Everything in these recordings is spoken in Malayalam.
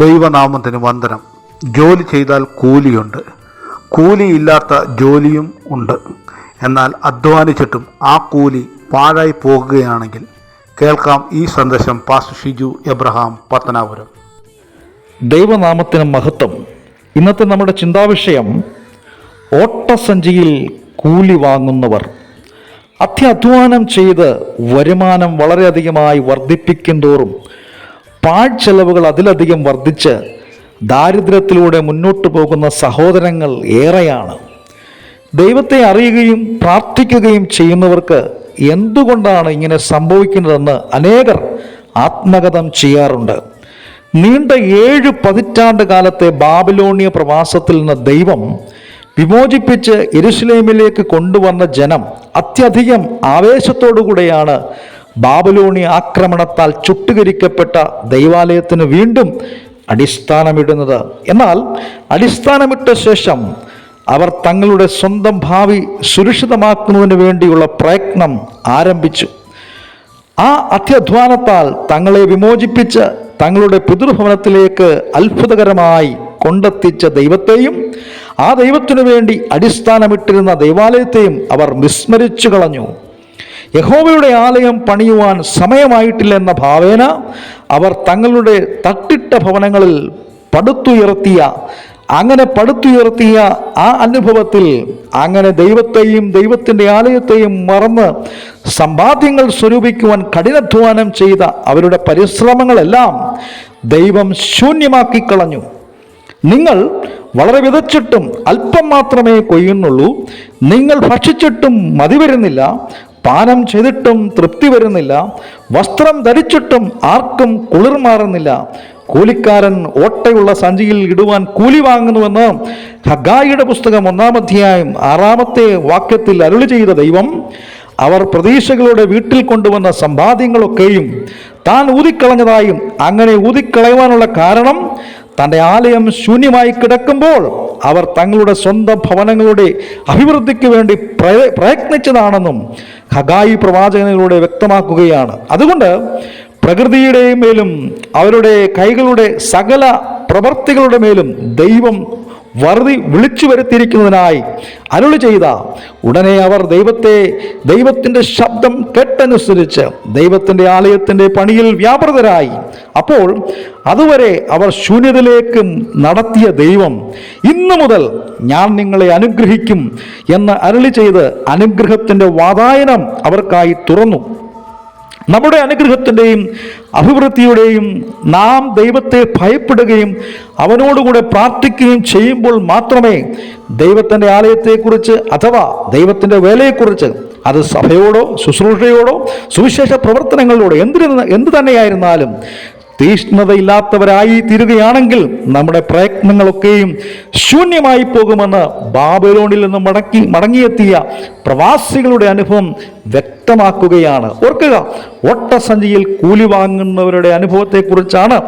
ദൈവനാമത്തിന് വന്ദനം. ജോലി ചെയ്താൽ കൂലിയുണ്ട്. കൂലിയില്ലാത്ത ജോലിയും ഉണ്ട്. എന്നാൽ അധ്വാനിച്ചിട്ടും ആ കൂലി പാഴായി പോകുകയാണെങ്കിൽ കേൾക്കാം ഈ സന്ദേശം പാസ്റ്റർ ഷിജു എബ്രഹാം പത്തനാപുരം. ദൈവനാമത്തിന് മഹത്വം. ഇന്നത്തെ നമ്മുടെ ചിന്താവിഷയം ഓട്ടസഞ്ചിയിൽ കൂലി വാങ്ങുന്നവർ. അത്യധ്വാനം ചെയ്ത് വരുമാനം വളരെയധികമായി വർദ്ധിപ്പിക്കും തോറും പാഴ്ചെലവുകൾ അതിലധികം വർദ്ധിച്ച് ദാരിദ്ര്യത്തിലൂടെ മുന്നോട്ടു പോകുന്ന സഹോദരങ്ങൾ ഏറെയാണ്. ദൈവത്തെ അറിയുകയും പ്രാർത്ഥിക്കുകയും ചെയ്യുന്നവർക്ക് എന്തുകൊണ്ടാണ് ഇങ്ങനെ സംഭവിക്കുന്നതെന്ന് അനേകർ ആത്മകഥം ചെയ്യാറുണ്ട്. നീണ്ട ഏഴ് പതിറ്റാണ്ട് കാലത്തെ ബാബിലോണിയ പ്രവാസത്തിൽ നിന്ന് ദൈവം വിമോചിപ്പിച്ച് എരുസലേമിലേക്ക് കൊണ്ടുവന്ന ജനം അത്യധികം ആവേശത്തോടുകൂടെയാണ് ബാബിലോണിയ ആക്രമണത്താൽ ചുട്ടുകരിക്കപ്പെട്ട ദൈവാലയത്തിന് വീണ്ടും അടിസ്ഥാനമിടുന്നത്. എന്നാൽ അടിസ്ഥാനമിട്ട ശേഷം അവർ തങ്ങളുടെ സ്വന്തം ഭാവി സുരക്ഷിതമാക്കുന്നതിന് വേണ്ടിയുള്ള പ്രയത്നം ആരംഭിച്ചു. ആ അത്യധ്വാനത്താൽ തങ്ങളെ വിമോചിപ്പിച്ച് തങ്ങളുടെ പിതൃഭവനത്തിലേക്ക് അത്ഭുതകരമായി കൊണ്ടെത്തിച്ച ദൈവത്തെയും ആ ദൈവത്തിനു വേണ്ടി അടിസ്ഥാനമിട്ടിരുന്ന ദൈവാലയത്തെയും അവർ വിസ്മരിച്ചു കളഞ്ഞു യഹോവയുടെ ആലയം പണിയുവാൻ സമയമായിട്ടില്ലെന്ന ഭാവേന അവർ തങ്ങളുടെ തട്ടിട്ട ഭവനങ്ങളിൽ പടുത്തുയർത്തിയ അങ്ങനെ പടുത്തുയർത്തിയ ആ അനുഭവത്തിൽ അങ്ങനെ ദൈവത്തെയും ദൈവത്തിന്റെ ആലയത്തെയും മറന്ന് സമ്പാദ്യങ്ങൾ സ്വരൂപിക്കുവാൻ കഠിനാധ്വാനം ചെയ്ത അവരുടെ പരിശ്രമങ്ങളെല്ലാം ദൈവം ശൂന്യമാക്കി കളഞ്ഞു നിങ്ങൾ വളരെ വിതച്ചിട്ടും അല്പം മാത്രമേ കൊയ്യുന്നുള്ളൂ. നിങ്ങൾ ഭക്ഷിച്ചിട്ടും മതി വരുന്നില്ല പാനം ചെയ്തിട്ടും തൃപ്തി വരുന്നില്ല. വസ്ത്രം ധരിച്ചിട്ടും ആർക്കും കുളിർ മാറുന്നില്ല. കൂലിക്കാരൻ ഓട്ടയുള്ള സഞ്ചിയിൽ ഇടുവാൻ കൂലി വാങ്ങുന്നുവെന്ന് ഹഗായിയുടെ പുസ്തകം ഒന്നാം അധ്യായം ആറാമത്തെ വാക്യത്തിൽ അരുളി ചെയ്ത ദൈവം അവർ പ്രതീക്ഷകളുടെ വീട്ടിൽ കൊണ്ടുവന്ന സമ്പാദ്യങ്ങളൊക്കെയും താൻ ഊതിക്കളഞ്ഞതായും അങ്ങനെ ഊതിക്കളയുവാനുള്ള കാരണം തന്റെ ആലയം ശൂന്യമായി കിടക്കുമ്പോൾ അവർ തങ്ങളുടെ സ്വന്തം ഭവനങ്ങളുടെ അഭിവൃദ്ധിക്ക് വേണ്ടി പ്രയ- പ്രയത്നിച്ചതാണെന്നും ഹഗായി പ്രവാചകനിലൂടെ വ്യക്തമാക്കുകയാണ്. അതുകൊണ്ട് പ്രകൃതിയുടെ മേലും അവരുടെ കൈകളുടെ സകല പ്രവർത്തികളുടെ മേലും ദൈവം വറുതി വിളിച്ചു വരുത്തിയിരിക്കുന്നതിനായി അരുളി ചെയ്ത ഉടനെ അവർ ദൈവത്തെ ദൈവത്തിന്റെ ശബ്ദം കേട്ടനുസരിച്ച് ദൈവത്തിന്റെ ആലയത്തിന്റെ പണിയിൽ വ്യാപൃതരായി. അപ്പോൾ അതുവരെ അവർ ശൂന്യതയിലേക്ക് നടത്തിയ ദൈവം ഇന്നു മുതൽ ഞാൻ നിങ്ങളെ അനുഗ്രഹിക്കും എന്ന് അരുളി ചെയ്ത് അനുഗ്രഹത്തിന്റെ വാതായനം അവർക്കായി തുറന്നു. നമ്മുടെ അനുഗ്രഹത്തിന്റെയും അഭിവൃദ്ധിയുടെയും നാം ദൈവത്തെ ഭയപ്പെടുകയും അവനോടുകൂടെ പ്രാർത്ഥിക്കുകയും ചെയ്യുമ്പോൾ മാത്രമേ ദൈവത്തിന്റെ ആലയത്തെക്കുറിച്ച് അഥവാ ദൈവത്തിന്റെ വേലയെക്കുറിച്ച് അത് സഭയോടോ ശുശ്രൂഷയോടോ സുവിശേഷ പ്രവർത്തനങ്ങളിലൂടെ എന്തിന് എന്ത് തന്നെയായിരുന്നാലും തീഷ്ണതയില്ലാത്തവരായി തീരുകയാണെങ്കിൽ നമ്മുടെ പ്രയത്നങ്ങളൊക്കെയും ശൂന്യമായി പോകുമെന്ന് ബാബലോണിൽ നിന്ന് മടക്കി മടങ്ങിയെത്തിയ പ്രവാസികളുടെ അനുഭവം വ്യക്തമാക്കുകയാണ്. ഓർക്കുക ഒട്ടസഞ്ചിയിൽ കൂലി വാങ്ങുന്നവരുടെ അനുഭവത്തെക്കുറിച്ചാണ്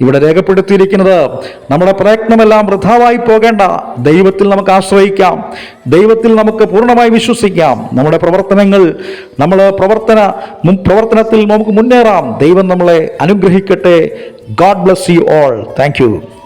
ഇവിടെ രേഖപ്പെടുത്തിയിരിക്കുന്നത്. നമ്മുടെ പ്രയത്നമെല്ലാം വൃഥാവായി പോകേണ്ട. ദൈവത്തിൽ നമുക്ക് ആശ്രയിക്കാം. ദൈവത്തിൽ നമുക്ക് പൂർണമായി വിശ്വസിക്കാം. നമ്മുടെ പ്രവർത്തനങ്ങൾ നമ്മൾ പ്രവർത്തന പ്രവർത്തനത്തിൽ നമുക്ക് മുന്നേറാം. ദൈവം നമ്മളെ അനുഗ്രഹിക്കട്ടെ. God bless you all thank